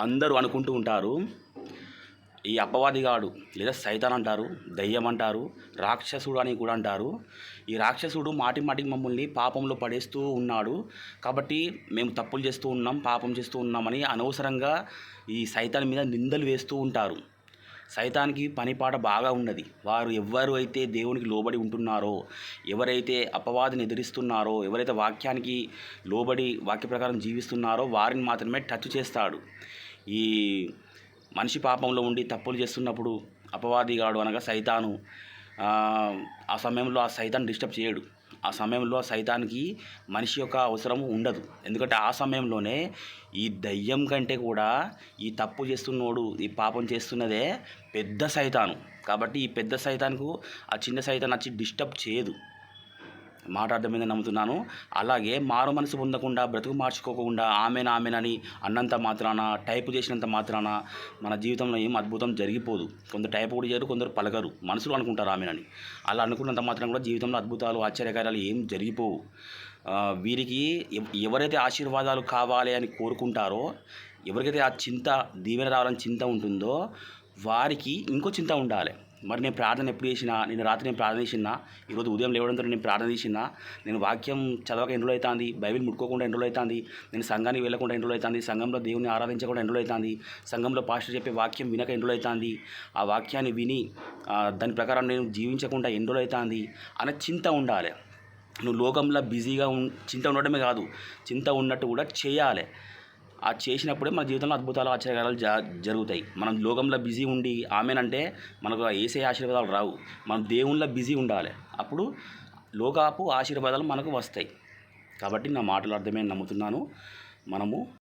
అందరూ అనుకుంటూ ఉంటారు ఈ అపవాదిగాడు లేదా సైతాన్ అంటారు దయ్యం అంటారు రాక్షసుడు అని కూడా అంటారు. ఈ రాక్షసుడు మాటి మాటికి మమ్మల్ని పాపంలో పడేస్తూ ఉన్నాడు. కాబట్టి మేము తప్పులు చేస్తూ ఉన్నాం పాపం చేస్తూ ఉన్నామని అనవసరంగా ఈ సైతాన్ మీద నిందలు వేస్తూ ఉంటారు. సైతానికి పనిపాట బాగా ఉన్నది. వారు ఎవరు అయితే దేవునికి లోబడి ఉంటున్నారో ఎవరైతే అపవాదిని ఎదిరిస్తున్నారో ఎవరైతే వాక్యానికి లోబడి వాక్య ప్రకారం జీవిస్తున్నారో వారిని మాత్రమే టచ్ చేస్తాడు. ఈ మనిషి పాపంలో ఉండి తప్పులు చేస్తున్నప్పుడు అపవాదిగాడు అనగా సైతాను ఆ, సమయంలో ఆ సైతాన్ డిస్టర్బ్ చేయడు. ఆ సమయంలో ఆ సైతానికి మనిషి యొక్క అవసరం ఉండదు. ఎందుకంటే ఆ సమయంలోనే ఈ దయ్యం కంటే కూడా ఈ తప్పు చేస్తున్నోడు ఈ పాపం చేస్తున్నదే పెద్ద సైతాను. కాబట్టి ఈ పెద్ద సైతానికి ఆ చిన్న సైతాన్ వచ్చి డిస్టర్బ్ చేయదు. మాట అర్థమైంది నమ్ముతున్నాను. అలాగే మారు మనసు పొందకుండా బ్రతుకు మార్చుకోకుండా ఆమెన ఆమెనని అన్నంత మాత్రాన టైపు చేసినంత మాత్రాన మన జీవితంలో ఏం అద్భుతం జరిగిపోదు. కొందరు టైపు కూడా చేయరు కొందరు పలకరు. మనసులో అనుకుంటారు ఆమెనని అలా అనుకున్నంత మాత్రం కూడా జీవితంలో అద్భుతాలు ఆశ్చర్యకార్యాలు ఏం జరిగిపోవు. వీరికి ఎవరైతే ఆశీర్వాదాలు కావాలి అని కోరుకుంటారో ఎవరికైతే ఆ చింత దీవెన రావాలని చింత ఉంటుందో వారికి ఇంకో చింత ఉండాలి. మరి నేను ప్రార్థన ఎప్పుడు చేసినా నేను రాత్రి నేను ప్రార్థన చేసినా ఈరోజు ఉదయం లేవడంతో నేను ప్రార్థన చేసినా నేను వాక్యం చదవక ఎన్ని అవుతుంది బైబిల్ ముట్టుకోకుండా ఎన్ని అవుతుంది నేను సంఘానికి వెళ్ళకుండా ఎన్ని అవుతుంది సంఘంలో దేవుని ఆరాధించకుండా ఎన్ని అవుతుంది సంఘంలో పాస్టర్ చెప్పే వాక్యం వినక ఎన్ని అవుతుంది ఆ వాక్యాన్ని విని దాని ప్రకారం నేను జీవించకుండా ఎన్ని అవుతుంది అనే చింత ఉండాలి. నువ్వు లోకంలో బిజీగా ఉం చింత ఉండడమే కాదు చింత ఉన్నట్టు కూడా చేయాలి. ఆ చేసినప్పుడే మన జీవితంలో అద్భుతాలు ఆశ్చర్యాలు జరుగుతాయి. మనం లోకంలో బిజీ ఉండి ఆమెనంటే మనకు ఏసే ఆశీర్వాదాలు రావు. మనం దేవుళ్ళ బిజీ ఉండాలి. అప్పుడు లోకాపు ఆశీర్వాదాలు మనకు వస్తాయి. కాబట్టి నా మాటలు అర్థమై నమ్ముతున్నాను. మనము